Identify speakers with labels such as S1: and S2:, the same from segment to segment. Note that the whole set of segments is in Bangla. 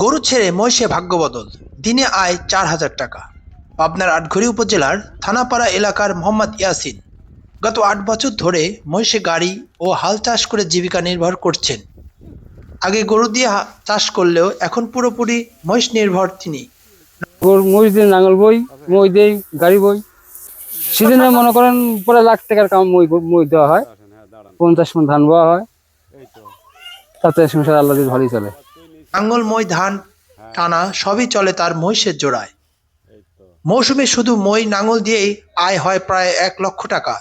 S1: গরু ছেড়ে মহিষে ভাগ্যবদল। দিনে আয় চার হাজার টাকা। পাবনার আটঘড়ি উপজেলার থানাপাড়া এলাকার মোহাম্মদ ইয়াসিন গত আট বছর ধরে মহিষে গাড়ি ও হাল চাষ করে জীবিকা নির্ভর করছেন। আগে গরু দিয়ে চাষ করলেও এখন পুরোপুরি মহিষ নির্ভর তিনি।
S2: মহিষ দিয়ে নাঙল বই মই দেই গাড়ি বই। সিজনে মনে করেন পরে লাখ টাকার কাম মই দেওয়া হয়। পঞ্চাশ মন ধান বওয়া হয়। তাতে সংসার আল্লাহ ভালোই চলে।
S1: নাঙ্গল মই ধান টানা সবই চলে তার মহিষের জোড়ায়। মৌসুমে শুধু মই নাঙল দিয়েই আয় হয় প্রায় এক লক্ষ টাকা।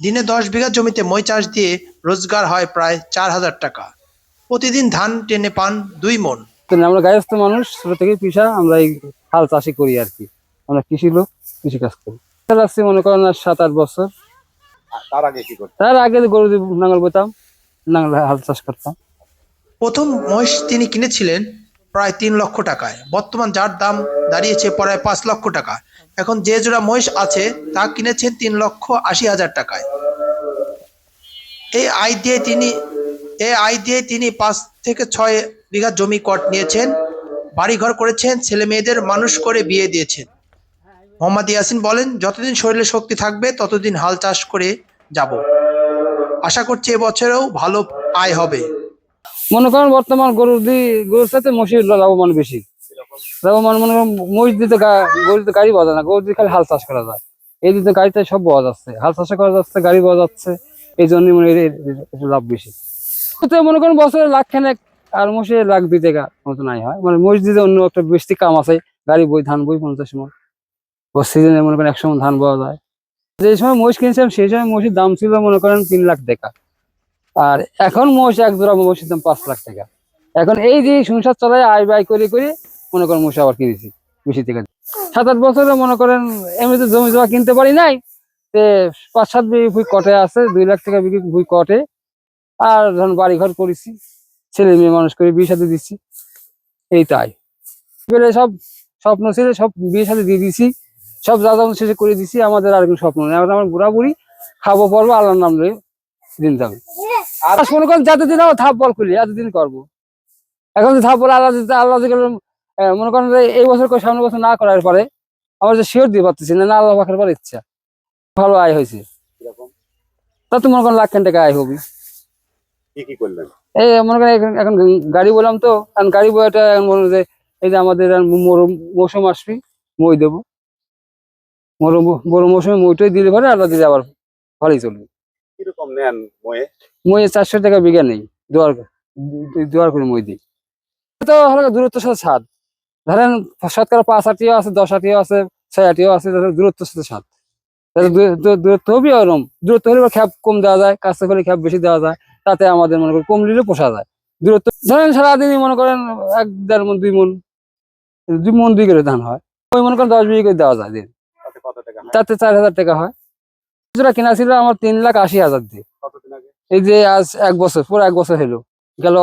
S1: দিনে দশ বিঘা জমিতে মই চাষ দিয়ে রোজগার হয় প্রায় চার হাজার টাকা। প্রতিদিন ধান টেনে পান দুই মন।
S2: আমরা গায়স্থ মানুষ ছোট থেকে পিসা আমরা এই হাল চাষই করি আর কি। আমরা কৃষি লোক কৃষি কাজ করি। লাগছে মনে করেন আর সাত আট বছর।
S3: তার আগে কি করতেন
S2: তার আগে গরু নাঙল বইতাম নাঙল হাল চাষ করতাম।
S1: প্রথম মহিষ তিনি কিনেছিলেন প্রায় তিন লক্ষ টাকায়। বর্তমান যার দাম দাঁড়িয়েছে প্রায় পাঁচ লক্ষ টাকা। এখন যে জোড়া মহিষ আছে, তা কিনেছেন তিন লক্ষ আশি হাজার টাকায়। এই আয় দিয়ে তিনি, এই আয় দিয়ে তিনি পাঁচ থেকে ছয় বিঘা জমি কট নিয়েছেন, বাড়িঘর করেছেন, ছেলে মেয়েদের মানুষ করে বিয়ে দিয়েছেন। মোহাম্মদ ইয়াসিন বলেন, যতদিন শরীরে শক্তি থাকবে, ততদিন হাল চাষ করে যাব। আশা করছি এবছরেও ভালো আয় হবে।
S2: মনে করেন বর্তমান গরুর দি, গরুর সাথে মহিষের লাভবান বেশি। লাভবান মনে করেন মহিষ দিতে গরু দিতে গাড়ি বাজা না, গরু দিয়ে খালি হাল চাষ করা যায়। এই দিতে গাড়িতে সব পাওয়া যাচ্ছে, হাল চাষ করা যাচ্ছে, গাড়ি পাওয়া যাচ্ছে, এই জন্য মনে লাভ বেশি। তো মনে করেন বছরে লাখ খানেক আর মহিষে লাখ দুই টাকা মতো নাই হয়। মানে দিতে অন্য একটা বেশি কাম আছে, গাড়ি বই, ধান বই পঞ্চাশ মন। সিজনে মনে করেন একশো মন ধান পাওয়া যায়। যে সময় মহিষ কিনছিলাম, সেই সময় মহিষের দাম ছিল মনে করেন তিন লাখ টাকা। আর এখন মহিষ এক জোড়া মহিষের দাম পাঁচ লাখ টাকা। এখন এই যে সংসার চলায়, আয় ব্যয় করে করে মনে করেন মহিষ আবার কিনেছি, বেশি থেকে। সাত আট বছরে মনে করেন এমনিতে জমি জমা কিনতে পারি নাই পাঁচ সাত বিঘি ভুই কটে আছে, দুই লাখ টাকা বিঘি ভুই কটে। আর ধরুন বাড়ি ঘর করেছি, ছেলে মেয়ে মানুষ করে বিয়ে সাথে দিচ্ছি, এই তাই। বলে সব স্বপ্ন ছিল, সব বিয়ে সাথে দিয়ে দিছি, সব যা শেষে করে দিছি, আমাদের আর কোনো স্বপ্ন নেই। এখন আমার বুড়া বুড়ি খাব পড়ব আল্লাহর নাম দিন যাবে। আর করেন যতদিন আমার থাপ বল খুলি এতদিন করব। এখন যে থাপ বল আল্লাহ আল্লাহ মনে করেন যে এই বছর করে সামনে বছর না করার পরে আমার যে শিওর দিয়ে পারতেছি না আল্লাহ পাখের পর ইচ্ছা। ভালো আয় হয়েছে। তা তো মনে করেন লাখ টাকা আয় হবি। এই মনে করেন এখন- গাড়ি বললাম তো কারণ গাড়ি বইটা এখন মনে হয় যে এই যে আমাদের মরম- মৌসুম আসবি মই দেবো। মরম বড় মৌসুমে মইটাই দিলে পরে আল্লাহ দিলে আবার ভালোই চলবে।
S3: কীরকম নেন ময়ে?
S2: মই চারশো টাকা বিঘা নেই দুয়ার দুয়ার করে মই দিই। তো হালকা দূরত্বের সাথে স্বাদ ধরেন শতকরা পাঁচ আটিও আছে দশ আটিও আছে ছয় আটিও আছে ধরেন দূরত্বের সাথে দূর- দূরত্ব হবে ওরম। দূরত্ব হলে খ্যাপ কম দেওয়া যায় কাছে হলে খ্যাপ বেশি দেওয়া যায় তাতে আমাদের মনে করেন কম নিলে পোষা যায়। দূরত্ব ধরেন সারাদিনই মনে করেন এক দেড় মন দুই মন দুই মন দুই করে ধান হয়। ওই মনে করেন দশ বিঘি করে দেওয়া যায় দিন।
S3: তাতে
S2: চার হাজার টাকা হয়। যেটা কেনা ছিল আমার তিন লাখ আশি হাজার দিয়ে। এই যে আজ এক বছর পুরো এক বছর হলো। গেল